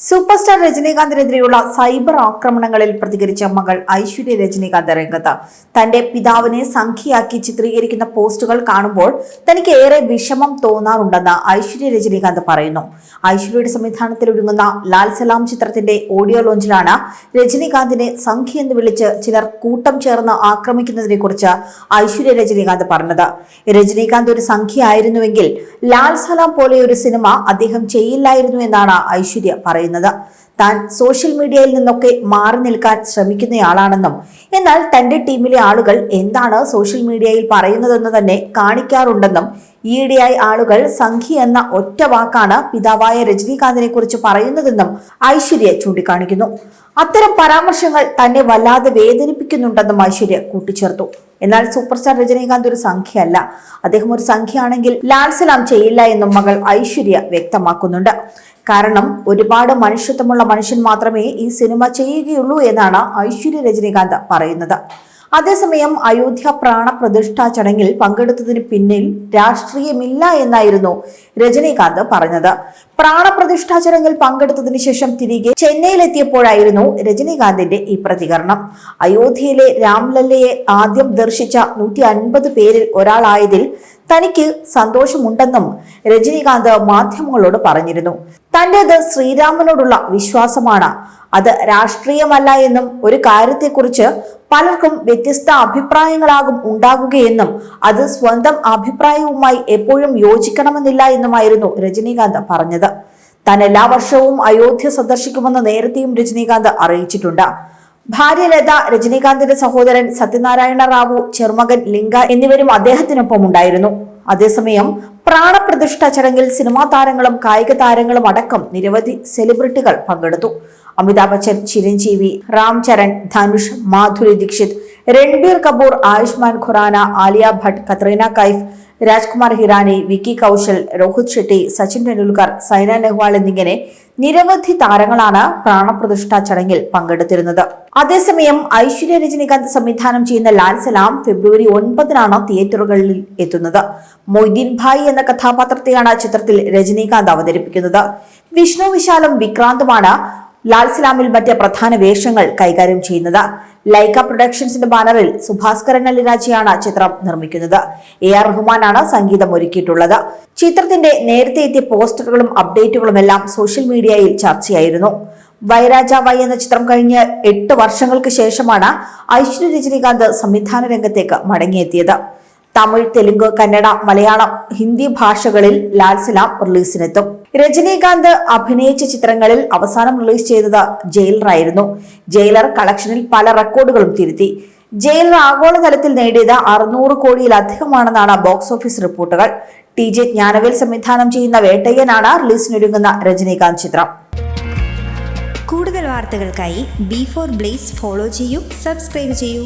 Super star രജനീകാന്തിനെതിരെയുള്ള cyber ആക്രമണങ്ങളിൽ പ്രതികരിച്ച മകൾ ഐശ്വര്യ രജനീകാന്ത് രംഗത്ത്. തന്റെ പിതാവിനെ സംഖ്യയാക്കി ചിത്രീകരിക്കുന്ന പോസ്റ്റുകൾ കാണുമ്പോൾ തനിക്ക് ഏറെ വിഷമം തോന്നാറുണ്ടെന്ന് ഐശ്വര്യ രജനീകാന്ത് പറയുന്നു. ഐശ്വര്യയുടെ സംവിധാനത്തിൽ ഒരുങ്ങുന്ന ലാൽ സലാം ചിത്രത്തിന്റെ ഓഡിയോ ലോഞ്ചിലാണ് രജനീകാന്തിനെ സംഖ്യ എന്ന് വിളിച്ച് ചിലർ കൂട്ടം ചേർന്ന് ആക്രമിക്കുന്നതിനെ കുറിച്ച് ഐശ്വര്യ രജനീകാന്ത് പറഞ്ഞത്. രജനീകാന്ത് ഒരു സംഖ്യ ആയിരുന്നുവെങ്കിൽ ലാൽ സലാം പോലെ ഒരു സിനിമ അദ്ദേഹം ചെയ്യില്ലായിരുന്നു എന്നാണ് ഐശ്വര്യ പറയുന്നത്. താൻ സോഷ്യൽ മീഡിയയിൽ നിന്നൊക്കെ മാറി നിൽക്കാൻ ശ്രമിക്കുന്നയാളാണെന്നും എന്നാൽ തന്റെ ടീമിലെ ആളുകൾ എന്താണ് സോഷ്യൽ മീഡിയയിൽ പറയുന്നതെന്ന് തന്നെ കാണിക്കാറുണ്ടെന്നും ഈയിടെയായി ആളുകൾ സംഘി എന്ന ഒറ്റ വാക്കാണ് പിതാവായ രജനീകാന്തിനെ കുറിച്ച് പറയുന്നതെന്നും ഐശ്വര്യ ചൂണ്ടിക്കാണിക്കുന്നു. അത്തരം പരാമർശങ്ങൾ തന്നെ വല്ലാതെ വേദനിപ്പിക്കുന്നുണ്ടെന്നും ഐശ്വര്യ കൂട്ടിച്ചേർത്തു. എന്നാൽ സൂപ്പർ സ്റ്റാർ രജനീകാന്ത് ഒരു സംഖ്യയല്ല. അദ്ദേഹം ഒരു സംഖ്യയാണെങ്കിൽ ലാൽ സലാം ചെയ്യില്ല എന്നും മകൾ ഐശ്വര്യ വ്യക്തമാക്കുന്നുണ്ട്. കാരണം ഒരുപാട് മനുഷ്യത്വമുള്ള മനുഷ്യൻ മാത്രമേ ഈ സിനിമ ചെയ്യുകയുള്ളൂ എന്നാണ് ഐശ്വര്യ രജനീകാന്ത് പറയുന്നത്. അതേസമയം അയോധ്യ പ്രാണപ്രതിഷ്ഠാ ചടങ്ങിൽ പങ്കെടുത്തതിന് പിന്നിൽ രാഷ്ട്രീയമില്ല എന്നായിരുന്നു രജനീകാന്ത് പറഞ്ഞത്. പ്രാണപ്രതിഷ്ഠാ ചടങ്ങിൽ പങ്കെടുത്തതിനു ശേഷം തിരികെ ചെന്നൈയിലെത്തിയപ്പോഴായിരുന്നു രജനീകാന്തിന്റെ ഈ പ്രതികരണം. അയോധ്യയിലെ രാംലല്ലയെ ആദ്യം ദർശിച്ച നൂറ്റി അൻപത് പേരിൽ ഒരാളായതിൽ തനിക്ക് സന്തോഷമുണ്ടെന്നും രജനീകാന്ത് മാധ്യമങ്ങളോട് പറഞ്ഞിരുന്നു. തന്റേത് ശ്രീരാമനോടുള്ള വിശ്വാസമാണ്. അത് രാഷ്ട്രീയമല്ല എന്നും ഒരു കാര്യത്തെക്കുറിച്ച് പലർക്കും വ്യത്യസ്ത അഭിപ്രായങ്ങളാകും ഉണ്ടാകുകയെന്നും അത് സ്വന്തം അഭിപ്രായവുമായി എപ്പോഴും യോജിക്കണമെന്നില്ല എന്നുമായിരുന്നു രജനീകാന്ത് പറഞ്ഞത്. താൻ എല്ലാ വർഷവും അയോധ്യ സന്ദർശിക്കുമെന്ന് നേരത്തെയും രജനീകാന്ത് അറിയിച്ചിട്ടുണ്ട്. ഭാര്യ ലത രജനീകാന്തിന്റെ സഹോദരൻ സത്യനാരായണ റാവു ചെറുമകൻ ലിംഗ എന്നിവരും അദ്ദേഹത്തിനൊപ്പം ഉണ്ടായിരുന്നു. അതേസമയം പ്രാണപ്രതിഷ്ഠ ചടങ്ങിൽ സിനിമാ താരങ്ങളും കായിക താരങ്ങളും അടക്കം നിരവധി സെലിബ്രിറ്റികൾ പങ്കെടുത്തു. അമിതാഭ് ബച്ചൻ ചിരഞ്ജീവി റാം ചരൺ ധനുഷ് മാധുരി ദീക്ഷിത് രൺബീർ കപൂർ ആയുഷ്മാൻ ഖുറാന ആലിയ ഭട്ട് കത്രീന കൈഫ് രാജ്കുമാർ ഹിറാനി വിക്കി കൗശൽ രോഹിത് ഷെട്ടി സച്ചിൻ ടെണ്ടുൽക്കർ സൈന നെഹ്വാൾ എന്നിങ്ങനെ നിരവധി താരങ്ങളാണ് പ്രാണപ്രതിഷ്ഠാ ചടങ്ങിൽ പങ്കെടുത്തിരുന്നത്. അതേസമയം ഐശ്വര്യ രജനികാന്ത് സംവിധാനം ചെയ്യുന്ന ലാൽ സലാം ഫെബ്രുവരി ഒൻപതിനാണ് തിയേറ്ററുകളിൽ എത്തുന്നത്. മൊയ്തീൻ ഭായ് എന്ന കഥാപാത്രത്തെയാണ് ചിത്രത്തിൽ രജനീകാന്ത് അവതരിപ്പിക്കുന്നത്. വിഷ്ണു വിശാലും വിക്രാന്തുമാണ് ലാൽ സലാമിൽ മറ്റ് പ്രധാന വേഷങ്ങൾ കൈകാര്യം ചെയ്യുന്നത്. ലൈക്ക പ്രൊഡക്ഷൻസിന്റെ ബാനറിൽ സുഭാസ്കരൻ അലിരാജിയാണ് ചിത്രം നിർമ്മിക്കുന്നത്. എ ആർ റഹ്മാനാണ് സംഗീതം ഒരുക്കിയിട്ടുള്ളത്. ചിത്രത്തിന്റെ നേരത്തെ എത്തിയ പോസ്റ്ററുകളും അപ്ഡേറ്റുകളും എല്ലാം സോഷ്യൽ മീഡിയയിൽ ചർച്ചയായിരുന്നു. വൈരാജ വൈ എന്ന ചിത്രം കഴിഞ്ഞ് എട്ട് വർഷങ്ങൾക്ക് ശേഷമാണ് ഐശ്വര്യ രജനീകാന്ത് സംവിധാന രംഗത്തേക്ക് മടങ്ങിയെത്തിയത്. തമിഴ് തെലുങ്ക് കന്നഡ മലയാളം ഹിന്ദി ഭാഷകളിൽ ലാൽ സലാം റിലീസിനെത്തും. രജനീകാന്ത് അഭിനയിച്ച ചിത്രങ്ങളിൽ അവസാനം റിലീസ് ചെയ്തത് ജയിലറായിരുന്നു ജയിലർ കളക്ഷനിൽ പല റെക്കോർഡുകളും തിരുത്തി. ജയിലർ ആഗോളതലത്തിൽ നേടിയത് അറുന്നൂറ് കോടിയിലധികമാണെന്നാണ് ബോക്സ് ഓഫീസ് റിപ്പോർട്ടുകൾ. ടി ജെ ജ്ഞാനവേൽ സംവിധാനം ചെയ്യുന്ന വേട്ടയ്യനാണ് റിലീസിനൊരുങ്ങുന്ന രജനീകാന്ത് ചിത്രം. കൂടുതൽ വാർത്തകൾക്കായി ബി ഫോർ ബ്ലേസ് ഫോളോ ചെയ്യൂ സബ്സ്ക്രൈബ് ചെയ്യൂ.